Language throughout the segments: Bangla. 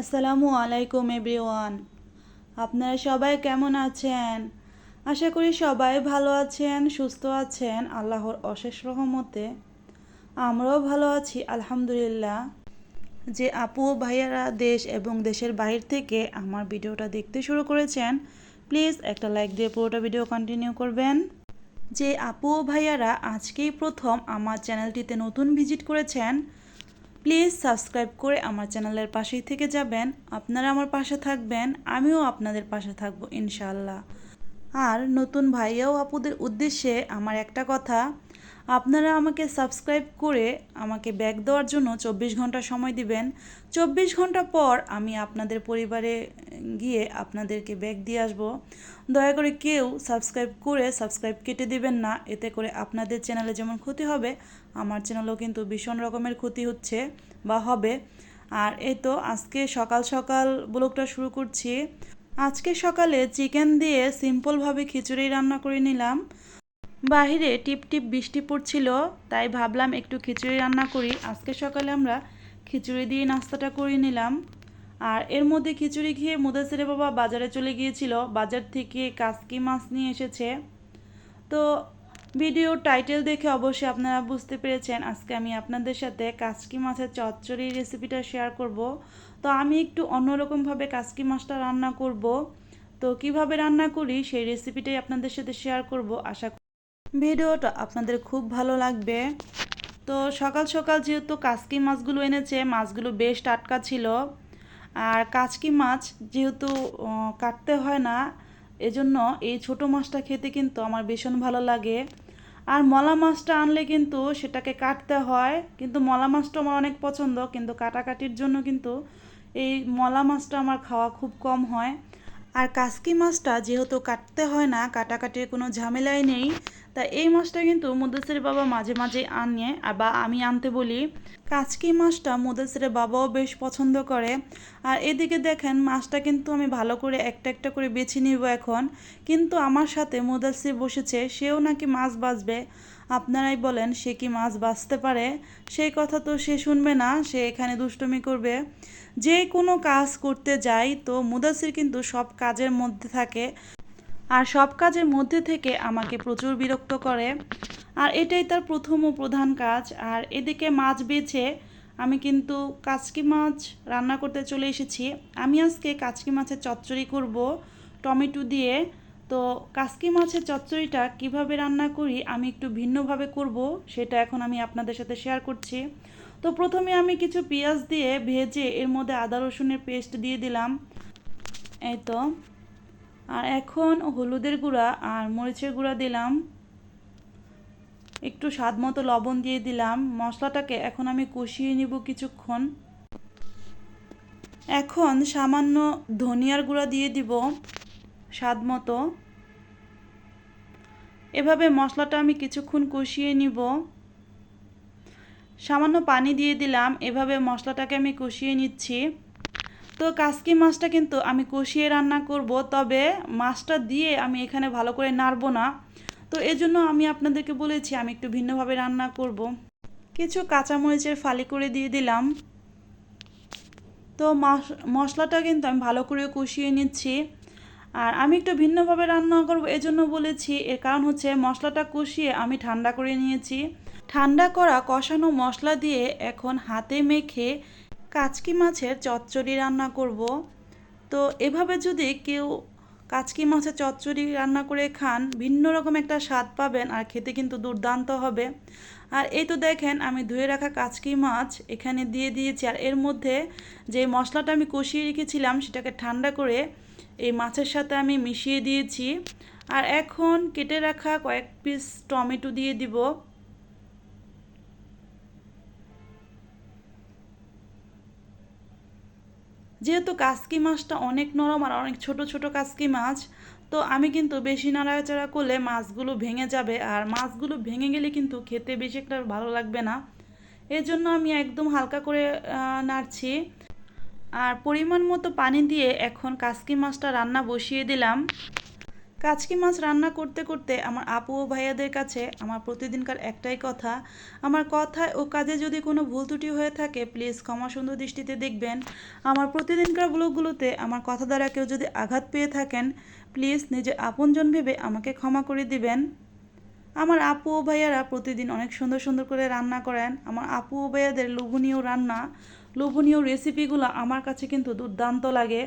আসসালামু আলাইকুম এভরিওয়ান। আপনারা সবাই কেমন আছেন? আশা করি সবাই ভালো আছেন, সুস্থ আছেন, আল্লাহর অশেষ রহমতে। আমরাও ভালো আছি, আলহামদুলিল্লাহ। যে আপু, ভাইয়ারা দেশ এবং দেশের বাইরে থেকে আমার ভিডিওটা দেখতে শুরু করেছেন, প্লিজ একটা লাইক দিয়ে পুরোটা ভিডিও কন্টিনিউ করবেন। যে আপু ভাইয়ারা আজকেই প্রথম আমার চ্যানেলটিতে নতুন ভিজিট করেছেন প্লিজ সাবস্ক্রাইব করে আমার চ্যানেলের পাশেই থেকে যাবেন। আপনারা আমার পাশে থাকবেন, আমিও আপনাদের পাশে থাকব ইনশাল্লাহ আর নতুন ভাইয়া ও আপুদের উদ্দেশ্যে আমার একটা কথা আপনারা আমাকে সাবস্ক্রাইব করে আমাকে ব্যাগ দেওয়ার জন্য চব্বিশ ঘণ্টা সময় দিবেন। চব্বিশ ঘণ্টা পর আমি আপনাদের পরিবারে গিয়ে আপনাদেরকে ব্যাগ দিয়ে আসব। দয়া করে কেউ সাবস্ক্রাইব করে সাবস্ক্রাইব কেটে দিবেন না, এতে করে আপনাদের চ্যানেলে যেমন ক্ষতি হবে, আমার চ্যানেলেও কিন্তু ভীষণ রকমের ক্ষতি হচ্ছে বা হবে। আর এই তো আজকে সকাল সকাল ব্লগটা শুরু করছি। আজকে সকালে চিকেন দিয়ে সিম্পলভাবে খিচুড়ি রান্না করে নিলাম। বাহিরে টিপ টিপ বৃষ্টি পড়ছিল, তাই ভাবলাম একটু খিচুড়ি রান্না করি। আজকে সকালে আমরা খিচুড়ি দিয়ে নাস্তাটা করে নিলাম। আর এর মধ্যে খিচুড়ি খেয়ে মুদাসিরে বাবা বাজারে চলে গিয়েছিল। বাজার থেকে কাসকি মাছ নিয়ে এসেছে। তো ভিডিও টাইটেল দেখে অবশ্যই আপনারা বুঝতে পেরেছেন, আজকে আমি আপনাদের সাথে কাসকি মাছের চচ্চড়ি রেসিপিটা শেয়ার করব। তো আমি একটু অন্যরকমভাবে কাসকি মাছটা রান্না করব। তো কীভাবে রান্না করি সেই রেসিপিটাই আপনাদের সাথে শেয়ার করব, আশা ভিডিওটা আপনাদের খুব ভালো লাগবে। তো সকাল সকাল যেহেতু কাসকি মাছগুলো এনেছে, মাছগুলো বেশ টাটকা ছিল। আর কাচকি মাছ যেহেতু কাটতে হয় না, এজন্য এই ছোট মাছটা খেতে কিন্তু আমার ভীষণ ভালো লাগে। আর মলা মাছটা আনলে কিন্তু সেটাকে কাটতে হয়, কিন্তু মলা মাছটা আমার অনেক পছন্দ, কিন্তু কাটাকাটির জন্য কিন্তু এই মলা মাছটা আমার খাওয়া খুব কম হয়। আর কাসকি মাছটা যেহেতু কাটতে হয় না, কাটাকাটির কোনো ঝামেলাই নেই তা এই মাছটা কিন্তু মুদাসির বাবা মাঝে মাঝে আনে বা আমি আনতে বলি। কাচকি মাছটা মুদাসিরের বাবাও বেশ পছন্দ করে। আর এদিকে দেখেন, মাছটা কিন্তু আমি ভালো করে একটা একটা করে বেছে নিব এখন। কিন্তু আমার সাথে মুদাসির বসেছে, সেও নাকি মাছ বাঁচবে। আপনারাই বলেন, সে কি মাছ বাঁচতে পারে? সেই কথা তো সে শুনবে না, সে এখানে দুষ্টুমি করবে। যে কোনো কাজ করতে যাই, তো মুদাসির কিন্তু সব কাজের মধ্যে থাকে। আর সব কাজের মধ্যে থেকে আমাকে প্রচুর বিরক্ত করে। আর এটাই তার প্রথম ও প্রধান কাজ। আর এদিকে মাছ বেছে আমি কিন্তু কাচকি মাছ রান্না করতে চলে এসেছি। আমি আজকে কাচকি মাছের চচ্চড়ি করব টমেটো দিয়ে। তো কাচকি মাছের চচ্চড়িটা কীভাবে রান্না করি আমি একটু ভিন্নভাবে করব সেটা এখন আমি আপনাদের সাথে শেয়ার করছি। তো প্রথমে আমি কিছু পেঁয়াজ দিয়ে ভেজে এর মধ্যে আদা রসুনের পেস্ট দিয়ে দিলাম। এই তো। আর এখন হলুদের গুঁড়া আর মরিচের গুঁড়া দিলাম। একটু স্বাদ মতো লবণ দিয়ে দিলাম। মশলাটাকে এখন আমি কষিয়ে নিব কিছুক্ষণ। এখন সামান্য ধনিয়ার গুঁড়া দিয়ে দিব স্বাদ মতো। এভাবে মশলাটা আমি কিছুক্ষণ কষিয়ে নিব। সামান্য পানি দিয়ে দিলাম। এভাবে মশলাটাকে আমি কষিয়ে নিচ্ছি। তো কাসকি মাছটা কিন্তু আমি কষিয়ে রান্না করব, তবে মাছটা দিয়ে আমি এখানে ভালো করে নাড়বো না। তো এজন্য আমি আপনাদেরকে বলেছি আমি একটু ভিন্নভাবে রান্না করব। কিছু কাঁচামরিচের ফালি করে দিয়ে দিলাম। তো মশ- মশলাটা কিন্তু আমি ভালো করে কষিয়ে নিচ্ছি। আর আমি একটু ভিন্নভাবে রান্না করব এজন্য বলেছি, এর কারণ হচ্ছে মশলাটা কষিয়ে আমি ঠান্ডা করে নিয়েছি। ঠান্ডা করা কষানো মশলা দিয়ে এখন হাতে মেখে কাচকি মাছের চচ্চড়ি রান্না করব। তো এভাবে যদি কেউ কাচকি মাছের চচ্চড়ি রান্না করে খান, ভিন্ন রকম একটা স্বাদ পাবেন আর খেতে কিন্তু দুর্দান্ত হবে। আর এই তো দেখেন, আমি ধুয়ে রাখা কাচকি মাছ এখানে দিয়ে দিয়েছি। আর এর মধ্যে যে মশলাটা আমি কষিয়ে রেখেছিলাম, সেটাকে ঠান্ডা করে এই মাছের সাথে আমি মিশিয়ে দিয়েছি। আর এখন কেটে রাখা কয়েক পিস টমেটো দিয়ে দিব। যেহেতু কাসকি মাছটা অনেক নরম আর অনেক ছোট ছোট কাসকি মাছ, তো আমি কিন্তু বেশি নাড়াচাড়া করলে মাছগুলো ভেঙে যাবে আর মাছগুলো ভেঙে গেলে কিন্তু খেতে বেশি একটা ভালো লাগবে না। এর জন্য আমি একদম হালকা করে নাড়ছি। আর পরিমাণ মতো পানি দিয়ে এখন কাসকি মাছটা রান্না বসিয়ে দিলাম। কাচকি মাছ রান্না করতে করতে আমার আপু ও ভাইয়াদের কাছে আমার প্রতিদিনকার একটাই কথা। আমার কথায় ও কাজে যদি কোনো ভুল ত্রুটি হয়ে থাকে প্লিজ ক্ষমা সুন্দর দৃষ্টিতে দেখবেন। আমার প্রতিদিনকার ব্লগগুলোতে আমার কথা দ্বারা কেউ যদি আঘাত পেয়ে থাকেন প্লিজ নিজে আপনজন ভেবে আমাকে ক্ষমা করে দিবেন। আমার আপু ও ভাইয়ারা প্রতিদিন অনেক সুন্দর সুন্দর করে রান্না করেন। আমার আপু ও ভাইয়াদের লোভনীয় রান্না, লোভনীয় রেসিপিগুলো আমার কাছে কিন্তু দুর্দান্ত লাগে।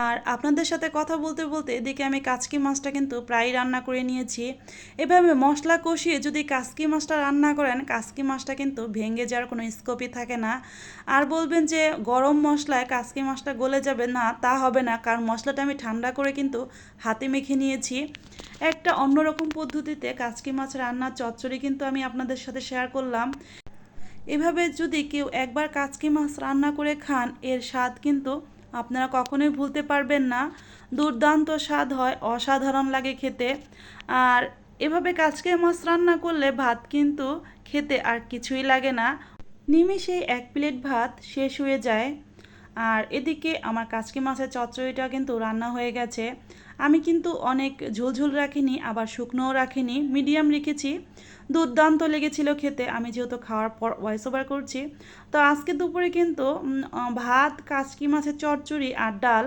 আর আপনাদের সাথে কথা বলতে বলতে এদিকে আমি কাচকি মাছটা কিন্তু প্রায় রান্না করে নিয়েছি। এভাবে মশলা কষিয়ে যদি কাচকি মাছটা রান্না করেন, কাচকি মাছটা কিন্তু ভেঙে যাওয়ার কোনো স্কোপই থাকে না। আর বলবেন যে গরম মশলায় কাচকি মাছটা গলে যাবে, না, তা হবে না। কারণ মশলাটা আমি ঠান্ডা করে কিন্তু হাতে মেখে নিয়েছি। একটা অন্যরকম পদ্ধতিতে কাচকি মাছ রান্নার চচ্চড়ি কিন্তু আমি আপনাদের সাথে শেয়ার করলাম। এভাবে যদি কেউ একবার কাচকি মাছ রান্না করে খান, এর স্বাদ কিন্তু আপনারা কখনোই ভুলতে পারবেন না। দুর্দান্ত স্বাদ হয়, অসাধারণ লাগে খেতে। আর এভাবে কাজকে মাছ রান্না করলে ভাত কিন্তু খেতে আর কিছুই লাগে না। নিমিষে এক প্লেট ভাত শেষ হয়ে যায়। আর এদিকে আমার কাচকি মাছের চচ্চড়িটা কিন্তু রান্না হয়ে গেছে। আমি কিন্তু অনেক ঝোলঝোল রাখিনি, আবার শুকনোও রাখিনি, মিডিয়াম রেখেছি। দুর্দান্ত লেগেছিল খেতে, আমি যেহেতু খাওয়ার পর ভয়েস ওভার করছি। তো আজকে দুপুরে কিন্তু ভাত, কাচকি মাছের চচ্চড়ি আর ডাল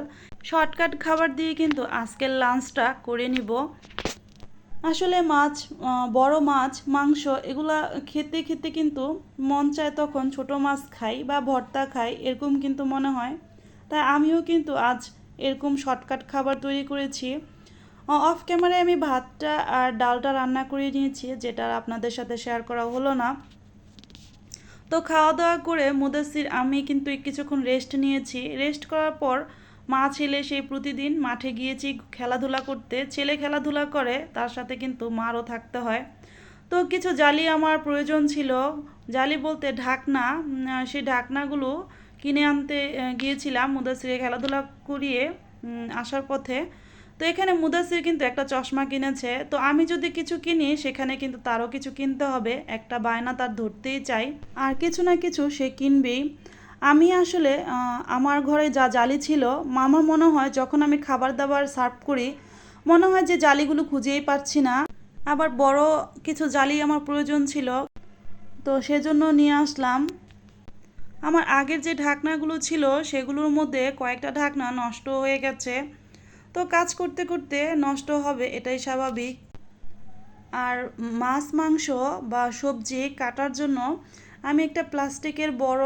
শর্টকাট খাবার দিয়ে কিন্তু আজকের লাঞ্চটা করে নিব। আসলে মাছ বড় মাছ, মাংস এগুলা খেতে খেতে কিন্তু মন চায় তখন ছোট মাছ খাই বা ভর্তা খাই, এরকম কিন্তু মনে হয়। তাই আমিও কিন্তু আজ এরকম শর্টকাট খাবার তৈরি করেছি। অফ ক্যামেরায় আমি ভাতটা আর ডালটা রান্না করে নিয়েছি, যেটা আপনাদের সাথে শেয়ার করা হলো না। তো খাওয়া দাওয়া করে মুদাসির আমি কিন্তু কিছুক্ষণ রেস্ট নিয়েছি। রেস্ট করার পর মা ছেলে সেই প্রতিদিন মাঠে গিয়েছি খেলাধুলা করতে। ছেলে খেলাধুলা করে, তার সাথে কিন্তু মারও থাকতে হয়। তো কিছু জালি আমার প্রয়োজন ছিল। জালি বলতে ঢাকনা সেই ঢাকনাগুলো কিনে আনতে গিয়েছিলাম মুদাসিরে খেলাধুলা করিয়ে আসার পথে। তো এখানে মুদাসির কিন্তু একটা চশমা কিনেছে। তো আমি যদি কিছু কিনি, সেখানে কিন্তু তারও কিছু কিনতে হবে। একটা বায়না তার ধরতেই চাই। আর কিছু না কিছু সে কিনবেই। আমি আসলে আমার ঘরে যা জালি ছিল, মামা মনে হয় যখন আমি খাবার দাবার সার্ভ করি, মনে হয় যে জালিগুলো খুঁজেই পাচ্ছি না। আবার বড় কিছু জালি আমার প্রয়োজন ছিল। তো সেজন্য নিয়ে আসলাম। আমার আগের যে ঢাকনাগুলো ছিল, সেগুলোর মধ্যে কয়েকটা ঢাকনা নষ্ট হয়ে গেছে। তো কাজ করতে করতে নষ্ট হবে, এটাই স্বাভাবিক। আর মাছ, মাংস বা সবজি কাটার জন্য আমি একটা প্লাস্টিকের বড়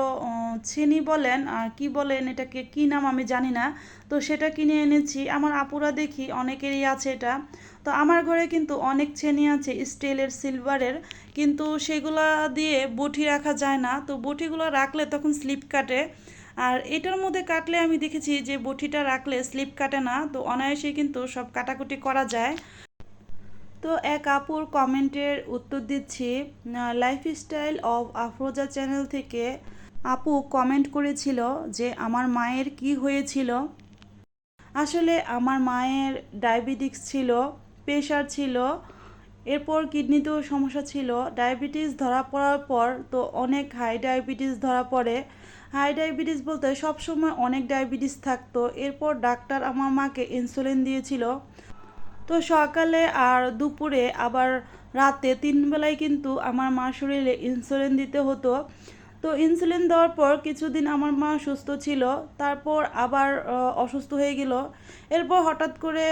ছেনি বলেন, আর কি বলেন, এটাকে কি নাম আমি জানি না। তো সেটা কিনে এনেছি। আমার আপুরা দেখি, অনেকেরই আছে এটা। তো আমার ঘরে কিন্তু অনেক ছেনি আছে, স্টিলের সিলভারের কিন্তু সেগুলা দিয়ে বটি রাখা যায় না। তো বটিগুলো রাখলে তখন স্লিপ কাটে। আর এটার মধ্যে কাটলে আমি দেখেছি যে বটিটা রাখলে স্লিপ কাটে না। তো অনায়াসে কিন্তু সব কাটাকুটি করা যায়। তো এক আপুর কমেন্টের উত্তর দিচ্ছি লাইফস্টাইল অফ আফরোজা চ্যানেল থেকে আপু কমেন্ট করেছিল যে আমার মায়ের কি হয়েছিল? আসলে আমার মায়ের ডায়াবেটিস ছিল। প্রেশার ছিল, এরপর কিডনিতেও সমস্যা ছিল। ডায়াবেটিস ধরা পড়ার পর তো অনেক হাই ডায়াবেটিস ধরা পড়ে। হাই ডায়াবেটিস বলতে সবসময় অনেক ডায়াবেটিস থাকতো। এরপর ডাক্তার আমার মাকে ইনসুলিন দিয়েছিল। তো সকালে আর দুপুরে আবার রাতে তিন বেলায় কিন্তু আমার মার শরীরে ইনসুলিন দিতে হতো। তো ইনসুলিন দেওয়ার পর কিছুদিন আমার মা সুস্থ ছিল, তারপর আবার অসুস্থ হয়ে গেল। এরপর হঠাৎ করে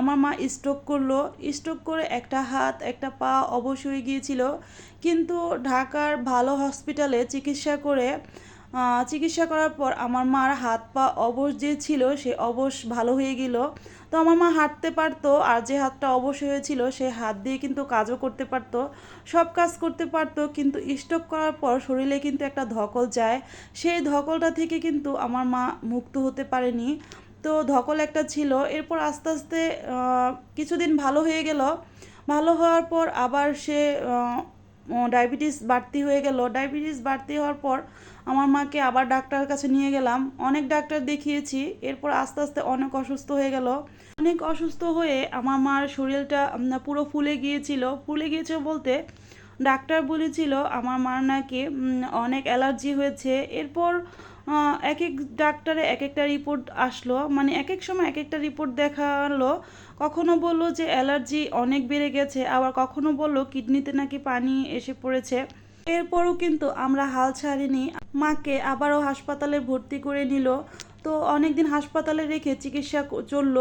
আমার মা স্ট্রোক করল। স্ট্রোক করে একটা হাত, একটা পা অবশ হয়ে গিয়েছিল। কিন্তু ঢাকার ভালো হসপিটালে চিকিৎসা করে চিকিৎসা করার পর আমার মার হাত পা অবশ যে ছিল, সে অবশ ভালো হয়ে গেল। তো আমার মা হাঁটতে পারতো আর যে হাতটা অবশ হয়েছিল, সে হাত দিয়ে কিন্তু কাজও করতে পারতো, সব কাজ করতে পারতো, কিন্তু স্ট্রোক করার পর শরীরে কিন্তু একটা ধকল যায়। সেই ধকলটা থেকে কিন্তু আমার মা মুক্ত হতে পারেনি। তো ধকল একটা ছিল। এরপর আস্তে আস্তে কিছুদিন ভালো হয়ে গেল। ভালো হওয়ার পর আবার সে ডায়াবেটিস বাড়তি হয়ে গেল। ডায়াবেটিস বাড়তি হওয়ার পর আমার মাকে আবার ডাক্তারের কাছে নিয়ে গেলাম। অনেক ডাক্তার দেখিয়েছি। এরপর আস্তে আস্তে অনেক অসুস্থ হয়ে গেল। অনেক অসুস্থ হয়ে আমার মার শরীরটা পুরো ফুলে গিয়েছিল। ফুলে গিয়েছে বলতে ডাক্তার বলেছিল আমার মার নাকি অনেক অ্যালার্জি হয়েছে। এরপর এক এক ডাক্তারে এক একটা রিপোর্ট আসলো। মানে এক এক সময় এক একটা রিপোর্ট দেখাল। কখনো বলল যে অ্যালার্জি অনেক বেড়ে গেছে, আবার কখনো বলল কিডনিতে নাকি পানি এসে পড়েছে। এরপরও কিন্তু আমরা হাল ছাড়িনি। মাকে আবারও হাসপাতালে ভর্তি করে নিল। তো অনেক দিন হাসপাতালে রেখে চিকিৎসা চলল।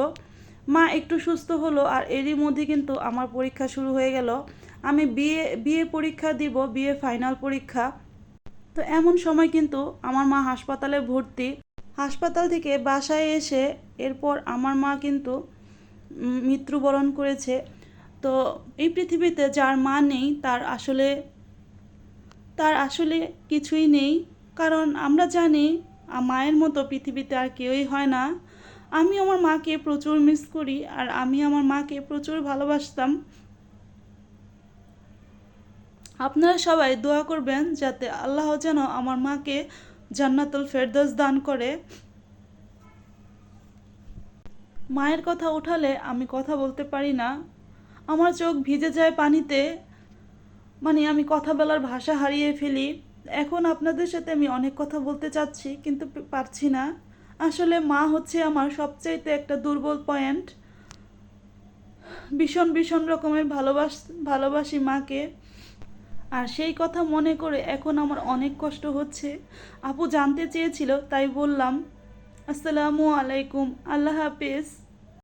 মা একটু সুস্থ হলো আর এরই মধ্যে কিন্তু আমার পরীক্ষা শুরু হয়ে গেল। আমি বিয়ে বিয়ে পরীক্ষা দিব বিয়ে ফাইনাল পরীক্ষা। তো এমন সময় কিন্তু আমার মা হাসপাতালে ভর্তি। হাসপাতাল থেকে বাসায় এসে এরপর আমার মা কিন্তু মৃত্যুবরণ করেছে। তো এই পৃথিবীতে যার মা নেই, তার আসলে তার আসলে কিছুই নেই। কারণ আমরা জানি মায়ের মতো পৃথিবীতে আর কেউই হয় না। আমি আমার মাকে প্রচুর মিস করি, আর আমি আমার মাকে প্রচুর ভালোবাসতাম। আপনারা সবাই দোয়া করবেন যাতে আল্লাহ যেন আমার মাকে জান্নাতুল ফেরদৌস দান করে। মায়ের কথা উঠালে আমি কথা বলতে পারি না। আমার চোখ ভিজে যায় পানিতে। মানে আমি কথা বলার ভাষা হারিয়ে ফেলি। এখন আপনাদের সাথে আমি অনেক কথা বলতে চাচ্ছি, কিন্তু পারছি না। আসলে মা হচ্ছে আমার সবচাইতে একটা দুর্বল পয়েন্ট ভীষণ ভীষণ রকমের ভালোবাস ভালোবাসি মাকে। আর সেই কথা মনে করে এখন আমার অনেক কষ্ট হচ্ছে। আপু জানতে চেয়েছিল, তাই বললাম, আসসালামু আলাইকুম, আল্লাহ হাফেজ।